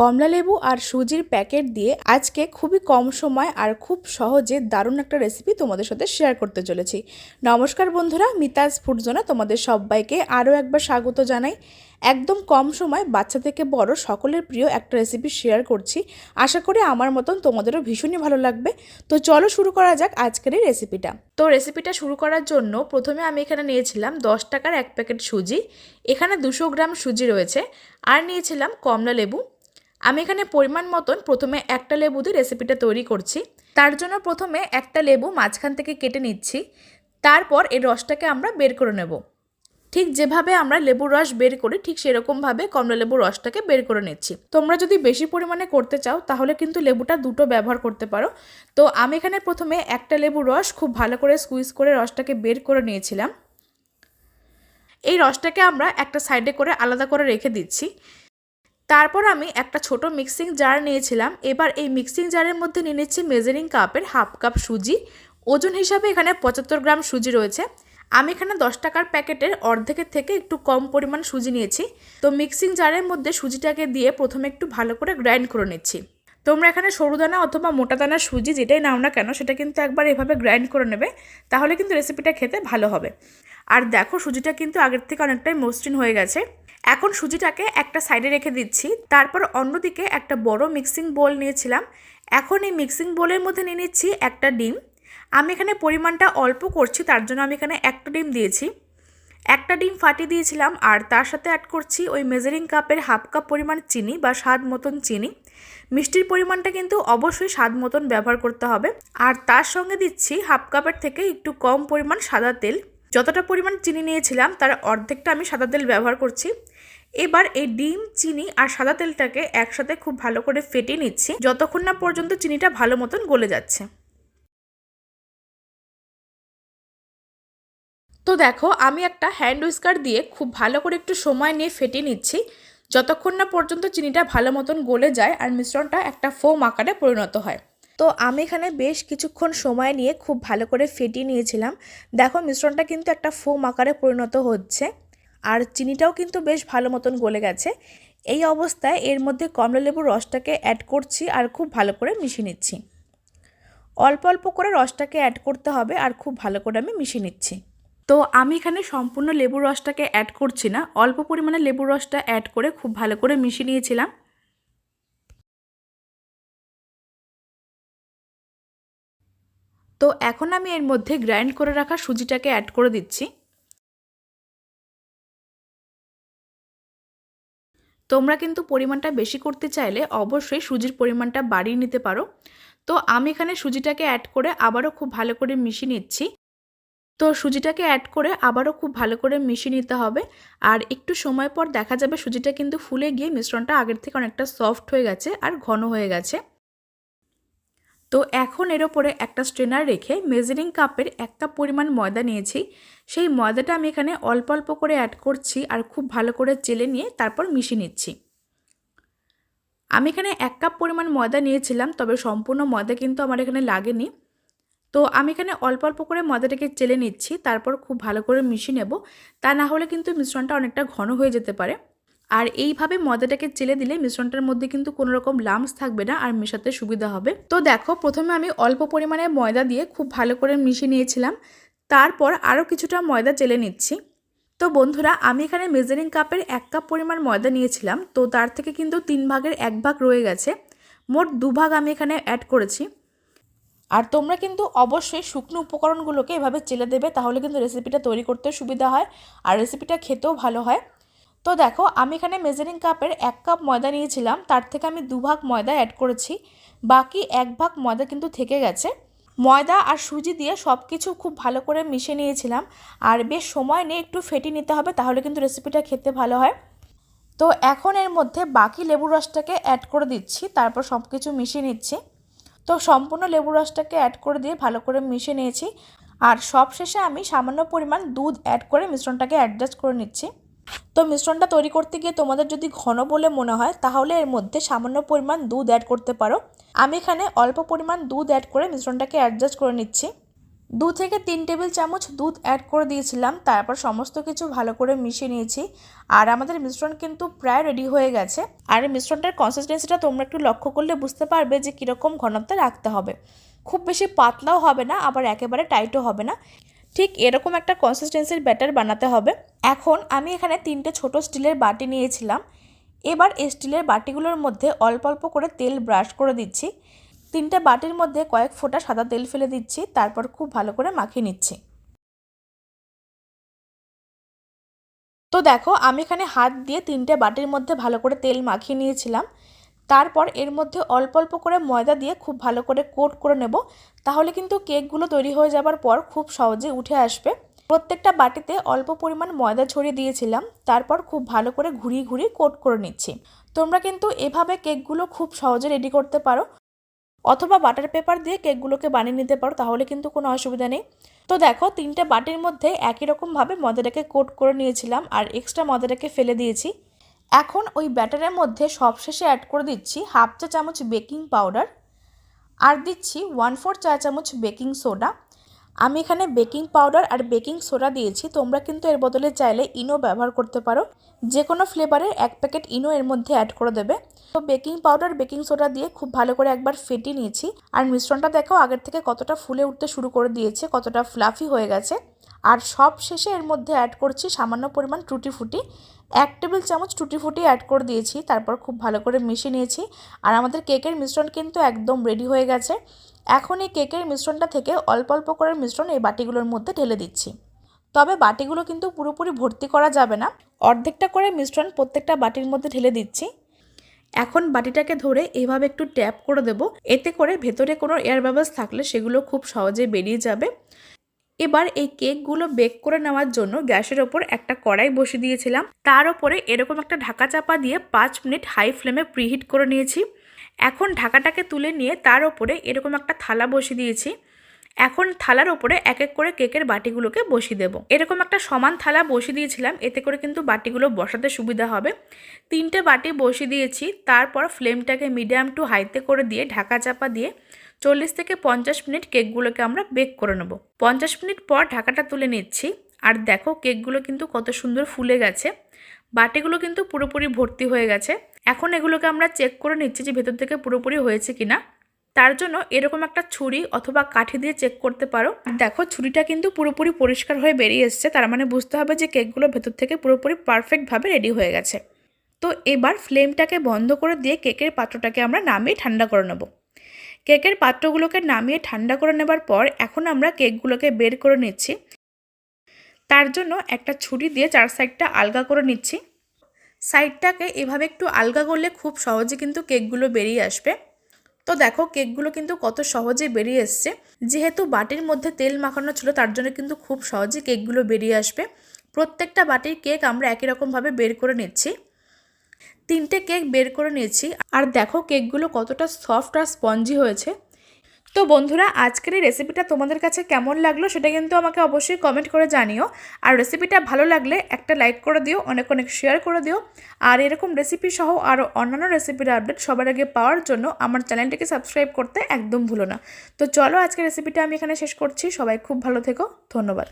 কমলা লেবু আর সুজির প্যাকেট দিয়ে আজকে খুবই কম সময় আর খুব সহজে দারুণ একটা রেসিপি তোমাদের সাথে শেয়ার করতে চলেছি। নমস্কার বন্ধুরা, মিতাজ ফুডজোনা তোমাদের সবাইকে আরও একবার স্বাগত জানাই। একদম কম সময় বাচ্চা থেকে বড় সকলের প্রিয় একটা রেসিপি শেয়ার করছি। আশা করি আমার মতন তোমাদেরও ভীষণই ভালো লাগবে। তো চলো শুরু করা যাক আজকের এই রেসিপিটা তো রেসিপিটা শুরু করার জন্য প্রথমে আমি এখানে নিয়েছিলাম দশ টাকার এক প্যাকেট সুজি। এখানে দুশো গ্রাম সুজি রয়েছে। আর নিয়েছিলাম কমলা লেবু। আমি এখানে পরিমাণ মতন প্রথমে একটা লেবু দিয়ে রেসিপিটা তৈরি করছি। তার জন্য প্রথমে একটা লেবু মাঝখান থেকে কেটে নিচ্ছি। তারপর এই রসটাকে আমরা বের করে নেব। ঠিক যেভাবে আমরা লেবুর রস বের করি, ঠিক সেরকমভাবে কমলা লেবুর রসটাকে বের করে নিচ্ছি। তোমরা যদি বেশি পরিমাণে করতে চাও, তাহলে কিন্তু লেবুটা দুটো ব্যবহার করতে পারো। তো আমি এখানে প্রথমে একটা লেবুর রস খুব ভালো করে স্কুইজ করে রসটাকে বের করে নিয়েছিলাম। এই রসটাকে আমরা একটা সাইডে করে আলাদা করে রেখে দিচ্ছি। তারপর আমি একটা ছোট মিক্সিং জার নিয়েছিলাম। এবার এই মিক্সিং জারের মধ্যে নিয়ে নিচ্ছি মেজারিং কাপের হাফ কাপ সুজি। ওজন হিসাবে এখানে পঁচাত্তর গ্রাম সুজি রয়েছে। আমি এখানে দশ টাকার প্যাকেটের অর্ধেকের থেকে একটু কম পরিমাণ সুজি নিয়েছি। তো মিক্সিং জারের মধ্যে সুজিটাকে দিয়ে প্রথমে একটু ভালো করে গ্রাইন্ড করে নিচ্ছি। তোমরা এখানে সরু দানা অথবা মোটা দানা সুজি যেটাই নাও না কেন, সেটা কিন্তু একবার এভাবে গ্রাইন্ড করে নেবে, তাহলে কিন্তু রেসিপিটা খেতে ভালো হবে। আর দেখো সুজিটা কিন্তু আগের থেকে অনেকটাই মসৃণ হয়ে গেছে। এখন সুজিটাকে একটা সাইডে রেখে দিচ্ছি। তারপর অন্যদিকে একটা বড় মিক্সিং বোল নিয়েছিলাম। এখন এই মিক্সিং বোলের মধ্যে নিয়ে নিচ্ছি একটা ডিম। আমি এখানে পরিমাণটা অল্প করছি, তার জন্য আমি এখানে একটা ডিম দিয়েছি। একটা ডিম ফাটিয়ে দিয়েছিলাম আর তার সাথে অ্যাড করছি ওই মেজারিং কাপের হাফ কাপ পরিমাণ চিনি বা স্বাদ মতন চিনি। মিষ্টির পরিমাণটা কিন্তু অবশ্যই স্বাদ মতন ব্যবহার করতে হবে। আর তার সঙ্গে দিচ্ছি হাফ কাপের থেকে একটু কম পরিমাণ সাদা তেল। যতটা পরিমাণ চিনি নিয়েছিলাম, তার অর্ধেকটা আমি সাদা তেল ব্যবহার করছি। এবার এই ডিম, চিনি আর সাদা তেলটাকে একসাথে খুব ভালো করে ফেটিয়ে নিচ্ছি। যতক্ষণ না পর্যন্ত চিনিটা ভালো মতন গলে যাচ্ছে। তো দেখো, আমি একটা হ্যান্ড উইস্কার দিয়ে খুব ভালো করে একটু সময় নিয়ে ফেটিয়ে নিচ্ছি। যতক্ষণ না পর্যন্ত চিনিটা ভালো মতন গলে যায় আর মিশ্রণটা একটা ফোম আকারে পরিণত হয়। তো আমি এখানে বেশ কিছুক্ষণ সময় নিয়ে খুব ভালো করে ফেটিয়ে নিয়েছিলাম। দেখো মিশ্রণটা কিন্তু একটা ফোম আকারে পরিণত হচ্ছে আর চিনিটাও কিন্তু বেশ ভালো মতন গলে গেছে। এই অবস্থায় এর মধ্যে কমলা লেবুর রসটাকে অ্যাড করছি আর খুব ভালো করে মিশিয়ে নিচ্ছি। অল্প অল্প করে রসটাকে অ্যাড করতে হবে আর খুব ভালো করে আমি মিশিয়ে নিচ্ছি। তো আমি এখানে সম্পূর্ণ লেবুর রসটাকে অ্যাড করছি না, অল্প পরিমাণে লেবুর রসটা অ্যাড করে খুব ভালো করে মিশিয়ে নিয়েছিলাম। তো এখন আমি এর মধ্যে গ্রাইন্ড করে রাখা সুজিটাকে অ্যাড করে দিচ্ছি। তোমরা কিন্তু পরিমাণটা বেশি করতে চাইলে অবশ্যই সুজির পরিমাণটা বাড়িয়ে নিতে পারো। তো আমি এখানে সুজিটাকে অ্যাড করে আবারও খুব ভালো করে মিশিয়ে নিচ্ছি। তো সুজিটাকে অ্যাড করে আবারও খুব ভালো করে মিশিয়ে নিতে হবে। আর একটু সময় পর দেখা যাবে সুজিটা কিন্তু ফুলে গিয়ে মিশ্রণটা আগের থেকে অনেকটা সফট হয়ে গেছে আর ঘন হয়ে গেছে। তো এখন এর ওপরে একটা স্ট্রেনার রেখে মেজারিং কাপের এক কাপ পরিমাণ ময়দা নিয়েছি। সেই ময়দাটা আমি এখানে অল্প অল্প করে অ্যাড করছি আর খুব ভালো করে চেলে নিয়ে তারপর মিশিয়ে নিচ্ছি। আমি এখানে এক কাপ পরিমাণ ময়দা নিয়েছিলাম, তবে সম্পূর্ণ ময়দা কিন্তু আমার এখানে লাগেনি। তো আমি এখানে অল্প অল্প করে ময়দাটাকে চেলে নিচ্ছি, তারপর খুব ভালো করে মিশিয়ে নেব। তা না হলে কিন্তু মিশ্রণটা অনেকটা ঘন হয়ে যেতে পারে। আর এইভাবে ময়দাটাকে চেলে দিলে মিশ্রণটার মধ্যে কিন্তু কোনো রকম লামস থাকবে না আর মেশাতে সুবিধা হবে। তো দেখো, প্রথমে আমি অল্প পরিমাণে ময়দা দিয়ে খুব ভালো করে মিশিয়ে নিয়েছিলাম। তারপর আরও কিছুটা ময়দা চেলে নিচ্ছি। তো বন্ধুরা, আমি এখানে মেজারিং কাপের এক কাপ পরিমাণ ময়দা নিয়েছিলাম। তো তার থেকে কিন্তু তিন ভাগের এক ভাগ রয়ে গেছে। মোট দুভাগ আমি এখানে অ্যাড করেছি। আর তোমরা কিন্তু অবশ্যই শুকনো উপকরণগুলোকে এভাবে চেলে দেবে, তাহলে কিন্তু রেসিপিটা তৈরি করতে সুবিধা হয়। আর রেসিপিটা খেতেও ভালো হয়। তো দেখো, আমি এখানে মেজারিং কাপের এক কাপ ময়দা নিয়েছিলাম, তার থেকে আমি দুভাগ ময়দা অ্যাড করেছি, বাকি এক ভাগ ময়দা কিন্তু থেকে গেছে। ময়দা আর সুজি দিয়ে সব কিছু খুব ভালো করে মিশিয়ে নিয়েছিলাম, আর বেশ সময় নিয়ে একটু ফেটিয়ে নিতে হবে, তাহলে কিন্তু রেসিপিটা খেতে ভালো হয়। তো এখন এর মধ্যে বাকি লেবুর রসটাকে অ্যাড করে দিচ্ছি, তারপর সব কিছু মিশিয়ে নিচ্ছি। তো সম্পূর্ণ লেবুর রসটাকে অ্যাড করে দিয়ে ভালো করে মিশিয়ে নিয়েছি, আর সব শেষে আমি সামান্য পরিমাণ দুধ অ্যাড করে মিশ্রণটাকে অ্যাডজাস্ট করে নিচ্ছি। তো মিশ্রণটা তৈরি করতে গিয়ে তোমাদের যদি ঘন বলে মনে হয়, তাহলে এর মধ্যে সামান্য পরিমাণ দুধ অ্যাড করতে পারো। আমি এখানে অল্প পরিমাণ দুধ অ্যাড করে মিশ্রণটাকে অ্যাডজাস্ট করে নিচ্ছি। দু থেকে তিন টেবিল চামচ দুধ অ্যাড করে দিয়েছিলাম, তারপর সমস্ত কিছু ভালো করে মিশিয়ে নিয়েছি। আর আমাদের মিশ্রণ কিন্তু প্রায় রেডি হয়ে গেছে। আর এই মিশ্রণটার কনসিস্টেন্সিটা তোমরা একটু লক্ষ্য করলে বুঝতে পারবে যে কীরকম ঘনত্বে রাখতে হবে। খুব বেশি পাতলাও হবে না, আবার একেবারে টাইটও হবে না। ঠিক এরকম একটা কনসিস্টেন্সির ব্যাটার বানাতে হবে। এখন আমি এখানে তিনটে ছোট স্টিলের বাটি নিয়েছিলাম। এবার স্টিলের বাটিগুলোর মধ্যে অল্প অল্প করে তেল ব্রাশ করে দিচ্ছি। তিনটে বাটির মধ্যে কয়েক ফোঁটা সাদা তেল ফেলে দিচ্ছি, তারপর খুব ভালো করে মাখিয়ে নিচ্ছি। তো দেখো, আমি এখানে হাত দিয়ে তিনটে বাটির মধ্যে ভালো করে তেল মাখিয়ে নিয়েছিলাম। তারপর এর মধ্যে অল্প অল্প করে ময়দা দিয়ে খুব ভালো করে কোট করে নেব, তাহলে কিন্তু কেকগুলো তৈরি হয়ে যাবার পর খুব সহজে উঠে আসবে। প্রত্যেকটা বাটিতে অল্প পরিমাণ ময়দা ছড়িয়ে দিয়েছিলাম, তারপর খুব ভালো করে ঘুরিয়ে ঘুরিয়ে কোট করে নিচ্ছি। তোমরা কিন্তু এভাবে কেকগুলো খুব সহজে রেডি করতে পারো। অথবা বাটার পেপার দিয়ে কেকগুলোকে বানিয়ে নিতে পারো, তাহলে কিন্তু কোনো অসুবিধা নেই। তো দেখো, তিনটে বাটির মধ্যে একই রকমভাবে ময়দাটাকে কোট করে নিয়েছিলাম আর এক্সট্রা ময়দাটাকে ফেলে দিয়েছি। এখন ওই ব্যাটারের মধ্যে সবশেষে অ্যাড করে দিচ্ছি হাফ চা চামচ বেকিং পাউডার। আর দিচ্ছি ওয়ান ফোর চা চামচ বেকিং সোডা। আমি এখানে বেকিং পাউডার আর বেকিং সোডা দিয়েছি। তোমরা কিন্তু এর বদলে চাইলে ইনো ব্যবহার করতে পারো। যে কোনো ফ্লেভারের এক প্যাকেট ইনো এর মধ্যে অ্যাড করে দেবে। তো বেকিং পাউডার, বেকিং সোডা দিয়ে খুব ভালো করে একবার ফেটিয়ে নিয়েছি। আর মিশ্রণটা দেখো, আগের থেকে কতটা ফুলে উঠতে শুরু করে দিয়েছে, কতটা ফ্লাফি হয়ে গেছে। আর সব শেষে এর মধ্যে অ্যাড করছি সামান্য পরিমাণ টুটি ফুটি এক টেবিল চামচ টুটি ফুটি অ্যাড করে দিয়েছি, তারপর খুব ভালো করে মিশিয়ে নিয়েছি। আর আমাদের কেকের মিশ্রণ কিন্তু একদম রেডি হয়ে গেছে। এখন এই কেকের মিশ্রণটা থেকে অল্প অল্প করে মিশ্রণ এই বাটিগুলোর মধ্যে ঢেলে দিচ্ছি। তবে বাটিগুলো কিন্তু পুরোপুরি ভর্তি করা যাবে না। অর্ধেকটা করে মিশ্রণ প্রত্যেকটা বাটির মধ্যে ঢেলে দিচ্ছি। এখন বাটিটাকে ধরে এভাবে একটু ট্যাপ করে দেব। এতে করে ভেতরে কোনো এয়ার বাবলস থাকলে সেগুলো খুব সহজে বেরিয়ে যাবে। এবার এই কেকগুলো বেক করে নেওয়ার জন্য গ্যাসের ওপর একটা কড়াই বসিয়ে দিয়েছিলাম। তার ওপরে এরকম একটা ঢাকা চাপা দিয়ে পাঁচ মিনিট হাই ফ্লেমে প্রিহিট করে নিয়েছি। এখন ঢাকাটাকে তুলে নিয়ে তার ওপরে এরকম একটা থালা বসিয়ে দিয়েছি। এখন থালার ওপরে এক এক করে কেকের বাটিগুলোকে বসিয়ে দেবো। এরকম একটা সমান থালা বসিয়ে দিয়েছিলাম, এতে করে কিন্তু বাটিগুলো বসাতে সুবিধা হবে। তিনটে বাটি বসিয়ে দিয়েছি, তারপর ফ্লেমটাকে মিডিয়াম টু হাইতে করে দিয়ে ঢাকা চাপা দিয়ে চল্লিশ থেকে পঞ্চাশ মিনিট কেকগুলোকে আমরা বেক করে নেব। পঞ্চাশ মিনিট পর ঢাকাটা তুলে নিচ্ছি, আর দেখো কেকগুলো কিন্তু কত সুন্দর ফুলে গেছে। বাটিগুলো কিন্তু পুরোপুরি ভর্তি হয়ে গেছে। এখন এগুলোকে আমরা চেক করে নিচ্ছি যে ভেতর থেকে পুরোপুরি হয়েছে কিনা। তার জন্য এরকম একটা ছুরি অথবা কাঠি দিয়ে চেক করতে পারো। দেখো, ছুরিটা কিন্তু পুরোপুরি পরিষ্কার হয়ে বেরিয়ে এসছে। তার মানে বুঝতে হবে যে কেকগুলো ভেতর থেকে পুরোপুরি পারফেক্টভাবে রেডি হয়ে গেছে। তো এবার ফ্লেমটাকে বন্ধ করে দিয়ে কেকের পাত্রটাকে আমরা নামিয়ে ঠান্ডা করে নেব। কেকের পাত্রগুলোকে নামিয়ে ঠান্ডা করে নেবার পর এখন আমরা কেকগুলোকে বের করে নিচ্ছি। তার জন্য একটা ছুরি দিয়ে চার সাইডটা আলগা করে নিচ্ছি। সাইডটাকে এভাবে একটু আলগা করলে খুব সহজে কিন্তু কেকগুলো বেরিয়ে আসবে। তো দেখো, কেকগুলো কিন্তু কত সহজে বেরিয়ে এসছে। যেহেতু বাটির মধ্যে তেল মাখানো ছিল, তার জন্য কিন্তু খুব সহজে কেকগুলো বেরিয়ে আসবে। প্রত্যেকটা বাটির কেক আমরা একই রকমভাবে বের করে নিচ্ছি। তিনটে কেক বের করে নিয়েছি। আর দেখো, কেকগুলো কতটা সফট আর স্পঞ্জি হয়েছে। তো বন্ধুরা, আজকের এই রেসিপিটা তোমাদের কাছে কেমন লাগল সেটা কিন্তু আমাকে অবশ্যই কমেন্ট করে জানিও। আর রেসিপিটা ভালো লাগলে একটা লাইক করে দিও, অনেক অনেক শেয়ার করে দিও। আর এরকম রেসিপি সহ আরও অন্যান্য রেসিপির আপডেট সবার আগে পাওয়ার জন্য আমার চ্যানেলটিকে সাবস্ক্রাইব করতে একদম ভুলো না। তো চলো আজকের রেসিপিটা আমি এখানে শেষ করছি। সবাই খুব ভালো থেকো। ধন্যবাদ।